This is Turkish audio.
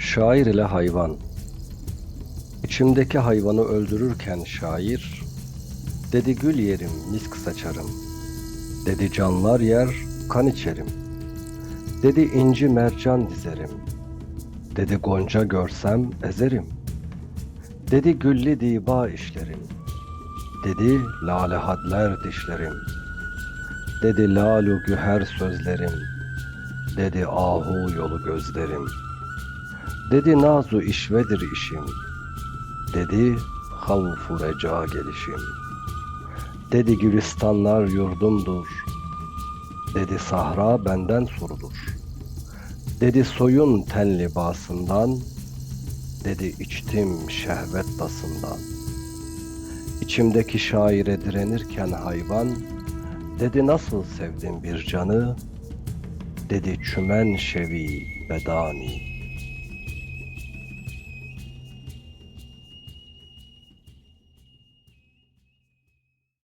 Şair ile hayvan. İçimdeki hayvanı öldürürken şair, dedi gül yerim, misk saçarım. Dedi canlar yer, kan içerim. Dedi inci mercan dizerim. Dedi gonca görsem ezerim. Dedi gülli diba işlerim. Dedi lale hadler dişlerim. Dedi lalu güher sözlerim. Dedi ahu yolu gözlerim. Dedi nazu işvedir işim. Dedi havfu reca gelişim. Dedi gülistanlar yurdumdur. Dedi sahra benden sorulur. Dedi soyun ten libasından. Dedi içtim şehvet tasından. İçimdeki şaire direnirken hayvan. Dedi nasıl sevdim bir canı. Dedi çümen şevi bedani.